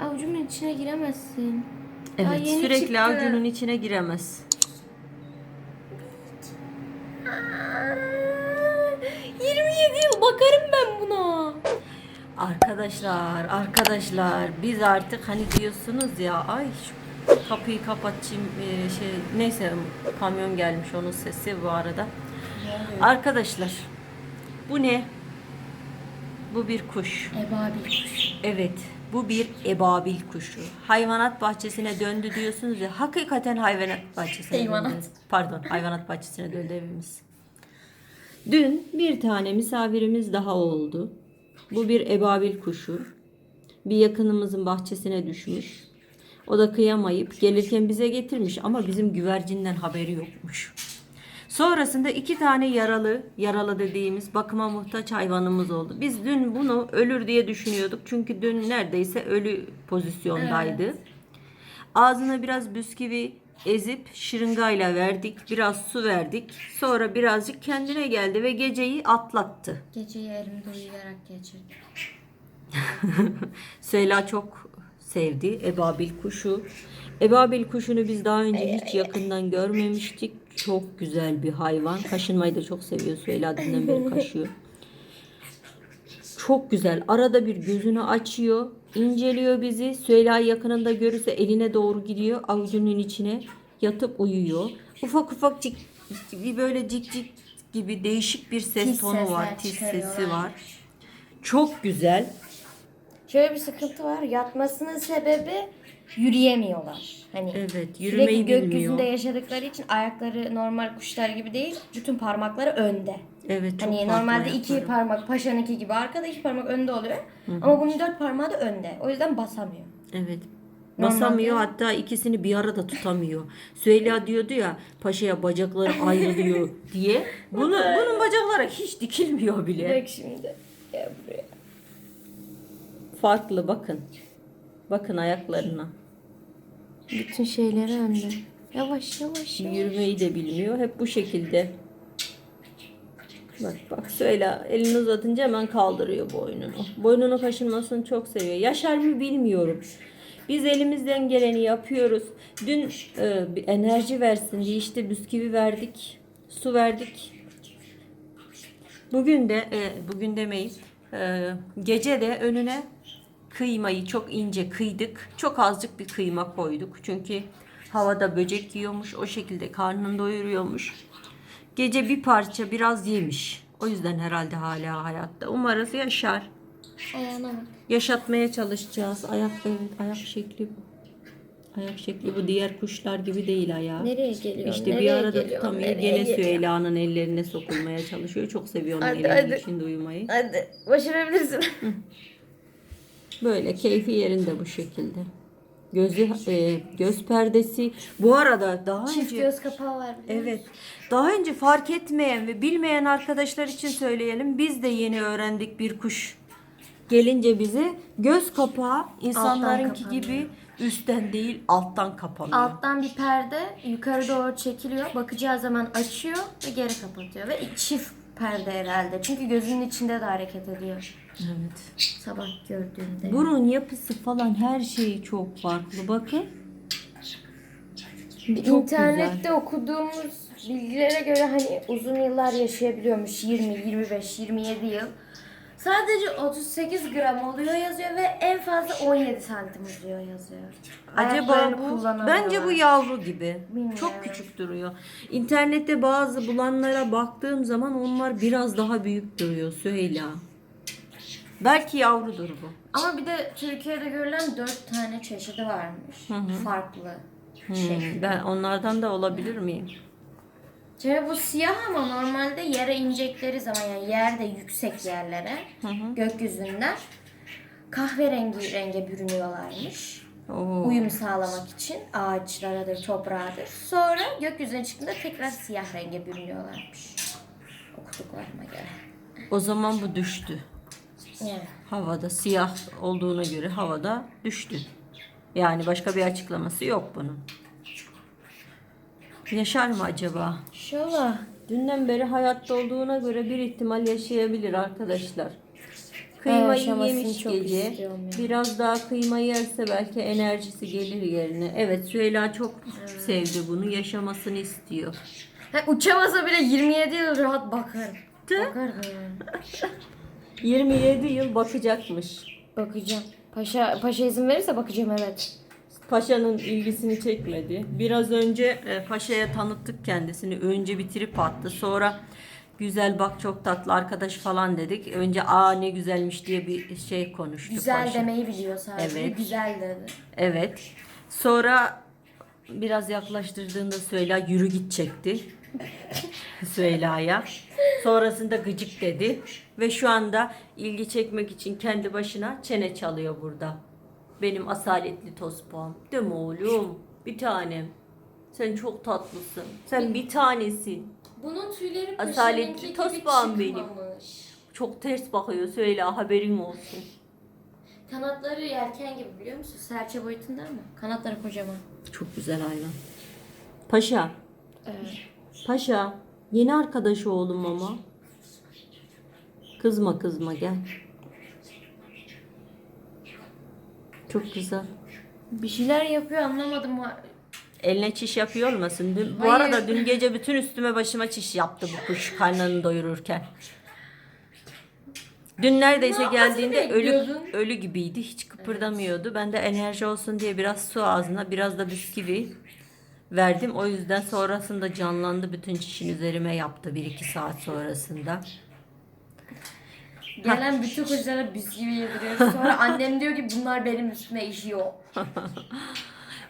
Avucumun içine giremezsin. Evet yeni sürekli çıktı. avucunun içine giremez. Aa, 27 yıl bakarım ben buna. Arkadaşlar, arkadaşlar biz artık hani diyorsunuz ya ay şu kapıyı kapatayım e, şey neyse kamyon gelmiş onun sesi bu arada. Arkadaşlar bu ne? Bu bir kuş. Ebabil kuş. Evet, bu bir ebabil kuşu. Hayvanat bahçesine döndü diyorsunuz ya. Hakikaten hayvanat bahçesine Hayvanat. döndü. Pardon, hayvanat bahçesine döndü evimiz. Dün bir tane misafirimiz daha oldu. Bu bir ebabil kuşu. Bir yakınımızın bahçesine düşmüş. O da kıyamayıp gelirken bize getirmiş ama bizim güvercinden haberi yokmuş. Sonrasında iki tane yaralı, yaralı dediğimiz bakıma muhtaç hayvanımız oldu. Biz dün bunu ölür diye düşünüyorduk. Çünkü dün neredeyse ölü pozisyondaydı. Ağzına biraz bisküvi ezip şırıngayla verdik. Biraz su verdik. Sonra birazcık kendine geldi ve geceyi atlattı. Geceyi elimde uyuyarak geçirdim. Süheyla çok sevdi ebabil kuşu. Ebabil kuşunu biz daha önce hiç yakından görmemiştik. Çok güzel bir hayvan. Kaşınmayı da çok seviyor. Süheyla dünden beri kaşıyor. Çok güzel. Arada bir gözünü açıyor. inceliyor bizi. Süheyla yakınında görürse eline doğru gidiyor. Avucunun içine yatıp uyuyor. Ufak ufak cik, bir böyle cik cik gibi değişik bir ses Tiz tonu var. Tiz sesi var. Çok güzel. Şöyle bir sıkıntı var. Yatmasının sebebi yürüyemiyorlar. Hani Evet, yürümeyi sürekli gökyüzünde bilmiyor. yaşadıkları için ayakları normal kuşlar gibi değil. Bütün parmakları önde. Evet çok Hani normalde iki ayakları. parmak paşanınki gibi arkada iki parmak önde oluyor. Ama bunun dört parmağı da önde. O yüzden basamıyor. Evet. Basamıyor Normalde- hatta ikisini bir arada tutamıyor. Süheyla diyordu ya paşaya bacakları ayrılıyor diye. Bunu bunun bacakları hiç dikilmiyor bile. Bak şimdi. Gel buraya. Farklı bakın. Bakın ayaklarına. Bütün şeyleri önde. Yavaş yavaş. yavaş. Yürümeyi de bilmiyor. Hep bu şekilde. Bak bak Süheyla elini uzatınca hemen kaldırıyor boynunu. Boynunu kaşınmasını çok seviyor. Yaşar mı bilmiyorum. Biz elimizden geleni yapıyoruz. Dün e, bir enerji versin diye işte bisküvi verdik. Su verdik. Bugün de e, bugün demeyin. E, gece de önüne kıymayı çok ince kıydık. Çok azıcık bir kıyma koyduk. Çünkü havada böcek yiyormuş. O şekilde karnını doyuruyormuş. Gece bir parça biraz yemiş. O yüzden herhalde hala hayatta. Umarız yaşar. Ayağına bak. Yaşatmaya çalışacağız. Ayak evet ayak şekli bu. Ayak şekli bu diğer kuşlar gibi değil ayağı. Nereye geliyor? İşte bir nereye arada geliyor, tutamıyor. Gene? Süheyla'nın ellerine sokulmaya çalışıyor. Çok seviyor onun Hadi, elinin hadi. içinde uyumayı. Hadi başarabilirsin. Böyle keyfi yerinde bu şekilde. Gözü e, göz perdesi. Bu arada daha Çift önce göz kapağı var. biliyor Evet. Daha önce fark etmeyen ve bilmeyen arkadaşlar için söyleyelim. Biz de yeni öğrendik bir kuş gelince bize göz kapağı insanlarınki kapanıyor. gibi üstten değil alttan kapanıyor. Alttan bir perde yukarı doğru çekiliyor. Bakacağı zaman açıyor ve geri kapatıyor. Ve çift perde herhalde. Çünkü gözünün içinde de hareket ediyor. Evet. Sabah gördüğümde. Burun yapısı falan her şeyi çok farklı. Bakın. Çok İnternette okuduğumuz bilgilere göre hani uzun yıllar yaşayabiliyormuş. 20, 25, 27 yıl. Sadece 38 gram oluyor yazıyor ve en fazla 17 santim uzuyor yazıyor. Acaba Ayaklarını bu kullanamıyorlar. bence bu yavru gibi. Bilmiyorum. Çok küçük duruyor. İnternette bazı bulanlara baktığım zaman onlar biraz daha büyük duruyor Süheyla. Belki yavrudur bu. Ama bir de Türkiye'de görülen 4 tane çeşidi varmış. Farklı. Hmm, ben onlardan da olabilir miyim? Şimdi bu siyah ama normalde yere inecekleri zaman yani yerde yüksek yerlere gökyüzünden kahverengi renge bürünüyorlarmış. Oo. Uyum sağlamak için ağaçlaradır, toprağıdır. Sonra gökyüzüne çıktığında tekrar siyah renge bürünüyorlarmış. Okuduklarıma göre. O zaman bu düştü. Yani. Havada siyah olduğuna göre havada düştü. Yani başka bir açıklaması yok bunun. Yaşar mı acaba? İnşallah. Dünden beri hayatta olduğuna göre bir ihtimal yaşayabilir arkadaşlar. Kıymayı aşamasını yemiş çok gece. Biraz daha kıyma yerse belki enerjisi gelir yerine. Evet Süheyla çok sevdi bunu. Yaşamasını istiyor. Ha, uçamasa bile 27 yıl rahat. Bakarım yani. 27 yıl bakacakmış. Bakacağım. Paşa paşa izin verirse bakacağım evet. Paşa'nın ilgisini çekmedi. Biraz önce e, Paşa'ya tanıttık kendisini. Önce bir trip attı. Sonra güzel bak çok tatlı arkadaş falan dedik. Önce aa ne güzelmiş diye bir şey konuştu Güzel Paşa. demeyi biliyor sadece. Evet. Güzel dedi. Evet. Sonra biraz yaklaştırdığında Süheyla yürü git çekti. Süheyla'ya. Sonrasında gıcık dedi. Ve şu anda ilgi çekmek için kendi başına çene çalıyor burada. Benim asaletli tospam. Değil mi oğlum? Bir tanem. Sen çok tatlısın. Sen bir tanesin. Bunun tüyleri Asaletli gibi tosbağam benim. çıkmamış. Çok ters bakıyor Süheyla haberin olsun. Kanatları yelken gibi biliyor musun? Serçe boyutunda mı? Kanatları kocaman. Çok güzel hayvan. Paşa. Evet. Paşa, yeni arkadaş oğlum ama. Kızma kızma gel. Çok güzel. Bir şeyler yapıyor anlamadım. Eline çiş yapıyor olmasın? Dün, bu Hayır. arada dün gece bütün üstüme başıma çiş yaptı bu kuş karnını doyururken. Dün neredeyse Ne yapmasını geldiğinde ölü ölü gibiydi. Hiç kıpırdamıyordu. Ben de enerji olsun diye biraz su ağzına, biraz da bisküvi verdim. O yüzden sonrasında canlandı. Bütün çişini üzerime yaptı 1-2 saat sonrasında. Gelen bütün kızlara bisküvi yediriyoruz. Sonra annem diyor ki bunlar benim üstüme işiyor.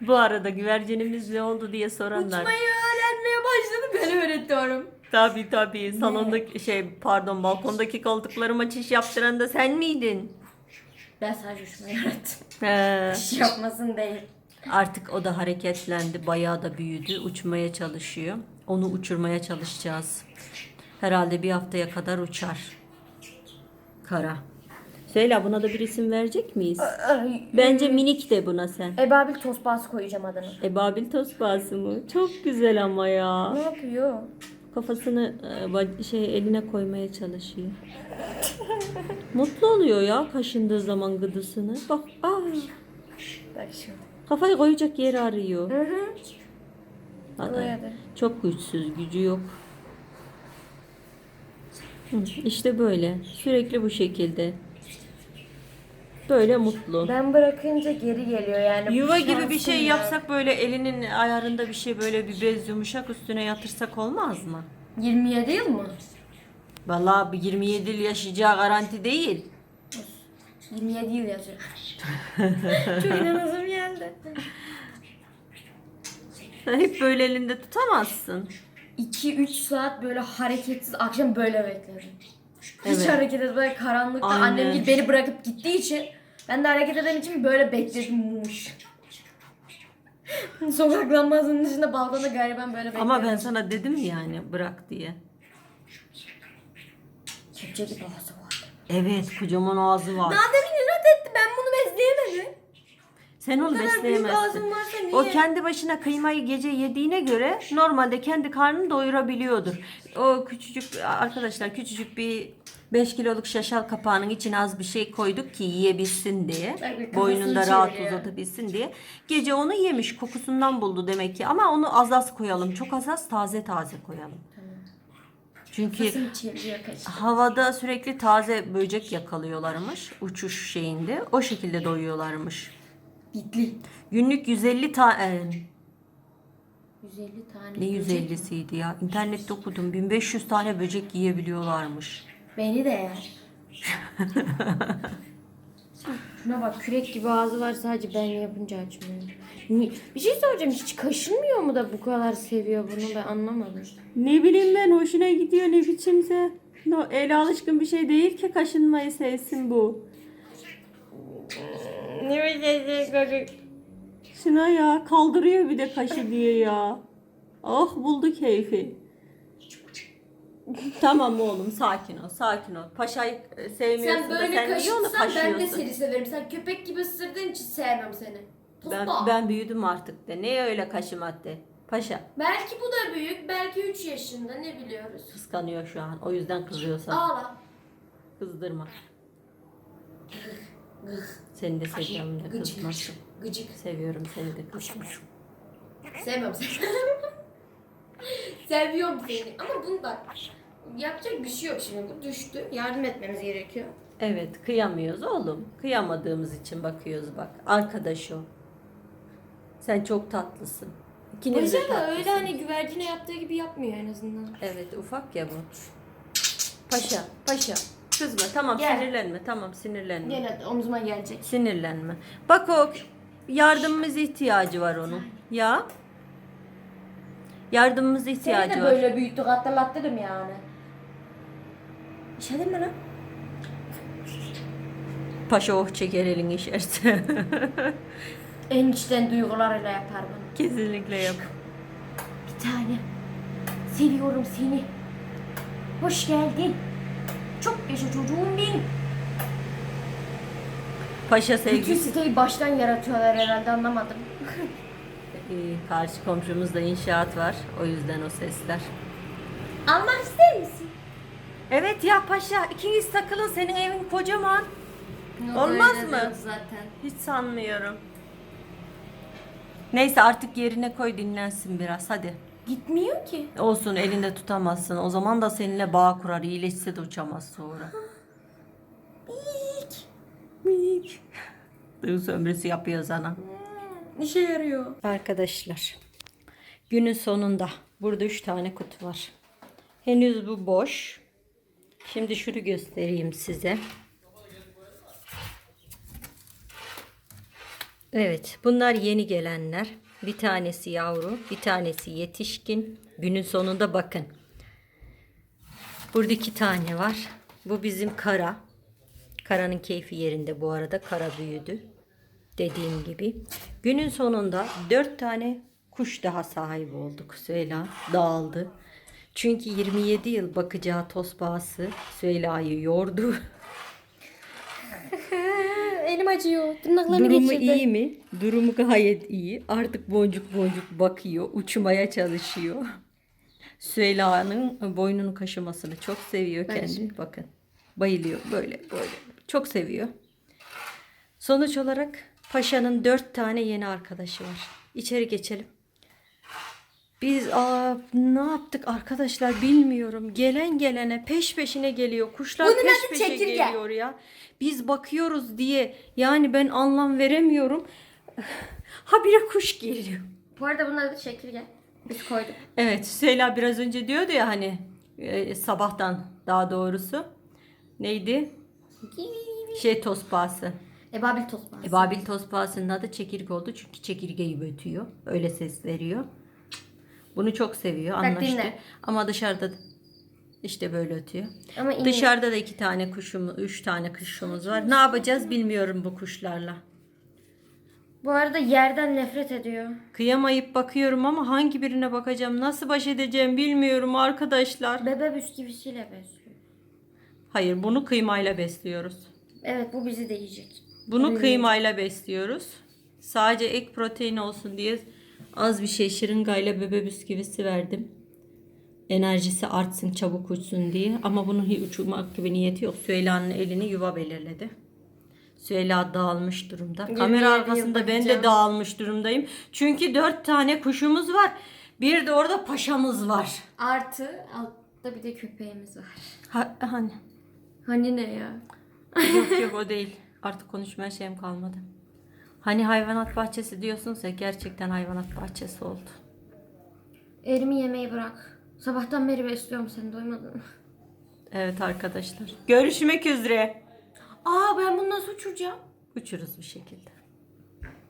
Bu arada güvercinimiz ne oldu diye soranlar. Uçmayı öğrenmeye başladı ben öğretiyorum. Tabii tabii. Salondaki şey pardon balkondaki koltuklarıma çiş yaptıran da sen miydin? Ben sadece uçmayı öğrettim. He. İş yapmasın değil. Artık o da hareketlendi. Bayağı da büyüdü. Uçmaya çalışıyor. Onu uçurmaya çalışacağız. Herhalde bir haftaya kadar uçar. Kara. Söyle buna da bir isim verecek miyiz? Bence minik de buna sen. Ebabil tosbağası koyacağım adını. Ebabil tosbağası mı? Çok güzel ama ya. Ne yapıyor? Kafasını e, şey eline koymaya çalışıyor. Mutlu oluyor ya kaşındığı zaman gıdısını. Bak aa, Bak şimdi. kafayı koyacak yer arıyor. Hı hı. Çok güçsüz, gücü yok. İşte böyle. Sürekli bu şekilde. Böyle mutlu. Ben bırakınca geri geliyor yani. Yuva gibi bir şey yapsak böyle elinin ayarında bir şey böyle bir bez yumuşak üstüne yatırsak olmaz mı? 27 yıl mı? Vallahi bir 27 yıl yaşayacağı garanti değil. 27 yıl yazıyor. Çok inanasım geldi. Hep böyle elinde tutamazsın. 2-3 saat böyle hareketsiz akşam böyle bekledim. Hiç Evet. hareket etmeden karanlıkta Aynen. annem gibi beni bırakıp gittiği için ben de hareket eden için böyle bekledim muş. Sokak lambasının dışında balkonda galiba böyle bekledim. Ama ben sana dedim yani bırak diye. Kepçe gibi ağzı var. Evet kocaman ağzı var. Daha demin inat etti. Sen onu besleyemezsin. O kendi başına kıymayı gece yediğine göre normalde kendi karnını doyurabiliyordur. O küçücük arkadaşlar küçücük bir 5 kiloluk şaşal kapağının içine az bir şey koyduk ki yiyebilsin diye. Boynunda rahat çeviriyor. uzatabilsin diye. Gece onu yemiş kokusundan buldu demek ki ama onu az az koyalım. Çok az az taze taze koyalım. Çünkü havada sürekli taze böcek yakalıyorlarmış uçuş şeyinde. O şekilde doyuyorlarmış. Bitli. Günlük 150 tane 150 tane. ne böcek. 150'siydi ya? İnternette okudum. 1500 tane böcek yiyebiliyorlarmış. Beni de yer. Şuna bak kürek gibi ağzı var sadece ben yapınca açmıyor. Ni- Bir şey soracağım hiç kaşınmıyor mu da bu kadar seviyor bunu ben anlamadım. Ne bileyim ben hoşuna gidiyor ne biçimse. No, ele alışkın bir şey değil ki kaşınmayı sevsin bu. Ne bir Şuna ya kaldırıyor bir de kaşı diye ya. Oh buldu keyfi. tamam oğlum sakin ol sakin ol. Paşayı e, sevmiyorsun Sen da böyle sen niye onu kaşınsan ben de kaşıyorsun? seni severim. Sen köpek gibi ısırdığın için sevmem seni. Ben, Tosba. ben büyüdüm artık de. Ne öyle kaşımak de. Paşa Belki bu da büyük, belki 3 yaşında ne biliyoruz. kıskanıyor şu an. O yüzden kızıyor sana. Ağla. Kızdırma. Seni de seviyorum de kızmasın. Gıcık. Seviyorum seni de kızmasın. Sevmiyorum seni. Seviyorum seni. Ama bunu bak. Yapacak bir şey yok şimdi. Bu düştü. Yardım etmemiz gerekiyor. Evet kıyamıyoruz oğlum. Kıyamadığımız için bakıyoruz bak. Arkadaş o. Sen çok tatlısın. İkiniz de Paşa da öyle hani güvercine yaptığı gibi yapmıyor en azından. Evet ufak ya bu. Paşa paşa. Kızma tamam Gel. sinirlenme tamam sinirlenme. Hadi omzuma gelecek. Sinirlenme. Bak o yardımımız ihtiyacı var onun. Ya. Yardımımız ihtiyacı Seni de var. böyle büyüttük hatırlattırım yani. İşedin mi lan? Paşa oh çeker elini işerse. En içten duygularıyla yapar bunu. Kesinlikle yap. Bir tane. Seviyorum seni. Hoş geldin. Çok yaşa çocuğum benim. Paşa Bütün sevgisi. siteyi baştan yaratıyorlar herhalde anlamadım. Ee, karşı komşumuzda inşaat var. O yüzden o sesler. Almak ister misin? Evet ya paşa ikiniz takılın senin evin kocaman. Olmaz mı? Zaten. Hiç sanmıyorum. Neyse artık yerine koy dinlensin biraz hadi. Gitmiyor ki. Olsun elinde tutamazsın. O zaman da seninle bağ kurar. İyileşse de uçamaz sonra. Mik. Mik. Duygu sömürüsü yapıyor sana. İşe yarıyor. Arkadaşlar günün sonunda burada üç tane kutu var. Henüz bu boş. Şimdi şunu göstereyim size. Evet bunlar yeni gelenler. Bir tanesi yavru bir tanesi yetişkin. Günün sonunda bakın. Burada iki tane var. Bu bizim kara. Karanın keyfi yerinde bu arada. Kara büyüdü. Dediğim gibi. Günün sonunda dört tane kuş daha sahip olduk. Süheyla dağıldı. Çünkü 27 yıl bakacağı tosbağası Süheyla'yı yordu. Elim acıyor. Tırnaklarını Durumu geçirdi. iyi mi? Durumu gayet iyi. Artık boncuk boncuk bakıyor. Uçmaya çalışıyor. Süheyla'nın boynunu kaşımasını çok seviyor Ben kendi. Bakın. Bayılıyor böyle böyle. Çok seviyor. Sonuç olarak Paşa'nın dört tane yeni arkadaşı var. İçeri geçelim. Biz aa, ne yaptık arkadaşlar bilmiyorum. Gelen gelene peş peşine geliyor. Kuşlar Bunun peş adı peşe çekirge. geliyor ya. Biz bakıyoruz diye yani ben anlam veremiyorum. Habire kuş geliyor. Bu arada bunun adı çekirge. Biz koyduk. Evet Süheyla biraz önce diyordu ya hani e, sabahtan daha doğrusu. Neydi? Şey tospası. Ebabil tosbağası. Ebabil tospasının adı çekirge oldu çünkü çekirgeyi ötüyor. Öyle ses veriyor. Bunu çok seviyor. Bak Anlaştı. dinle. Ama dışarıda işte böyle ötüyor. Ama. Dışarıda da iki tane kuşumuz, üç tane kuşumuz var. Ne yapacağız bilmiyorum bu kuşlarla. Bu arada yerden nefret ediyor. Kıyamayıp bakıyorum ama hangi birine bakacağım, nasıl baş edeceğim bilmiyorum arkadaşlar. Bebe bisküvisiyle besliyor. Hayır, bunu kıymayla besliyoruz. Evet bu bizi de yiyecek. Bunu kıymayla besliyoruz. Sadece ek protein olsun diye az bir şey şırıngayla bebe bisküvisi verdim. Enerjisi artsın, çabuk uçsun diye. Ama bunun hiç uçurmak gibi niyeti yok. Süheyla'nın elini yuva belirledi. Süheyla dağılmış durumda. Bir Kamera arkasında ben de dağılmış durumdayım. Çünkü dört tane kuşumuz var. Bir de orada paşamız var. Artı altta bir de köpeğimiz var. Ha, hani? Hani ne ya? Yok yok o değil. Artık konuşmaya şeyim kalmadı. Hani hayvanat bahçesi diyorsunuz ya gerçekten hayvanat bahçesi oldu. Erimi yemeği bırak. Sabahtan beri besliyorum seni doymadın mı? Evet arkadaşlar. Görüşmek üzere. Aa ben bunu nasıl uçuracağım? Uçuruz bir şekilde.